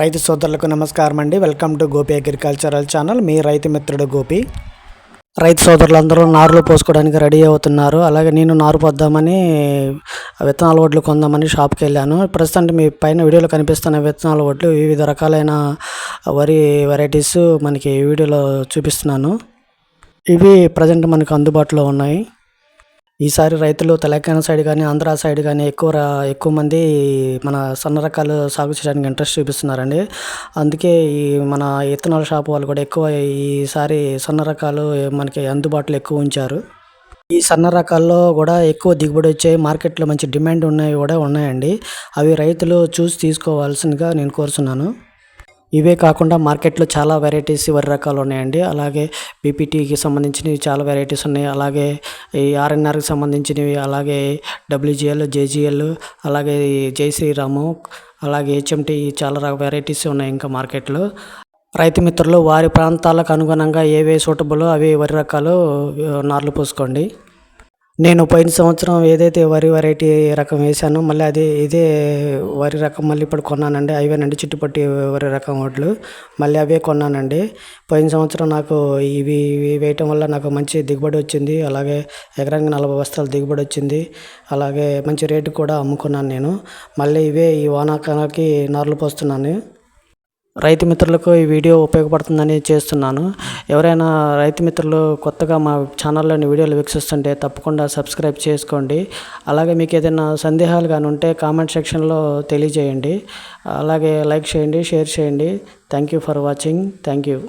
రైతు సోదరులకు నమస్కారం అండి. Welcome to Gopi agricultural channel. మీ రైతు మిత్రుడు గోపి. రైతు సోదరులందరూ నారులు పోసుకోవడానికి రెడీ అవుతున్నారు. అలాగే నేను నారు పోద్దామని విత్తనాల ఒడ్లు కొందామని షాప్కి వెళ్ళాను. ప్రస్తుతం మీ పైన వీడియోలో కనిపిస్తున్న విత్తనాల ఒడ్లు వివిధ రకాలైన వరి వెరైటీస్ మనకి వీడియోలో చూపిస్తున్నాను. ఇవి ప్రజెంట్ మనకు అందుబాటులో ఉన్నాయి. ఈసారి రైతులు తెలంగాణ సైడ్ కానీ ఆంధ్ర సైడ్ కానీ ఎక్కువ రా- ఎక్కువ మంది మన సన్న రకాలు సాగు చేయడానికి ఇంట్రెస్ట్ చూపిస్తున్నారండి. అందుకే ఈ మన ఇత్తనాల షాప్ వాళ్ళు కూడా ఎక్కువ ఈసారి సన్న రకాలు మనకి అందుబాటులో ఎక్కువ ఉంచారు. ఈ సన్న రకాల్లో కూడా ఎక్కువ దిగుబడి వచ్చే మార్కెట్లో మంచి డిమాండ్ ఉన్నాయి కూడా ఉన్నాయండి. అవి రైతులు చూసి తీసుకోవాల్సిందిగా నేను కోరుతున్నాను ఇవే కాకుండా మార్కెట్లో చాలా వెరైటీస్ వరి రకాలు ఉన్నాయండి. అలాగే పీపీటీకి సంబంధించినవి చాలా వెరైటీస్ ఉన్నాయి. అలాగే ఈ ఆర్ఎన్ఆర్కి సంబంధించినవి అలాగే డబ్ల్యూజిఎల్ జేజిఎల్ అలాగే జై శ్రీరాము అలాగే హెచ్ఎంటీ చాలా వెరైటీస్ ఉన్నాయి ఇంకా మార్కెట్లో. రైతు మిత్రులు వారి ప్రాంతాలకు అనుగుణంగా ఏవే సూటబుల్ అవి వరి రకాలు నార్లు పోసుకోండి. నేను పోయిన సంవత్సరం ఏదైతే వరి వెరైటీ రకం వేశానో మళ్ళీ అదే ఇదే వరి రకం మళ్ళీ ఇప్పుడు కొన్నానండి. అవేనండి చుట్టుపట్టి వరి రకం వడ్లు. మళ్ళీ అవే కొన్నానండి. పోయిన సంవత్సరం నాకు ఇవి ఇవి వేయటం వల్ల నాకు మంచి దిగుబడి వచ్చింది. అలాగే ఎకరానికి నలభై బస్తాలు దిగుబడి వచ్చింది. అలాగే మంచి రేటు కూడా అమ్ముకున్నాను నేను. మళ్ళీ ఇవే ఈ వానాకాలకి నార్లు పోస్తున్నాను. రైతు మిత్రులకు ఈ వీడియో ఉపయోగపడుతుందని చేస్తున్నాను. ఎవరైనా రైతు మిత్రులు కొత్తగా మా ఛానల్లోని వీడియోలు వీక్షిస్తుంటే తప్పకుండా సబ్స్క్రైబ్ చేసుకోండి. అలాగే మీకు ఏదైనా సందేహాలు కానీ ఉంటే కామెంట్ సెక్షన్లో తెలియజేయండి. అలాగే లైక్ చేయండి షేర్ చేయండి. Thank you for watching. Thank you.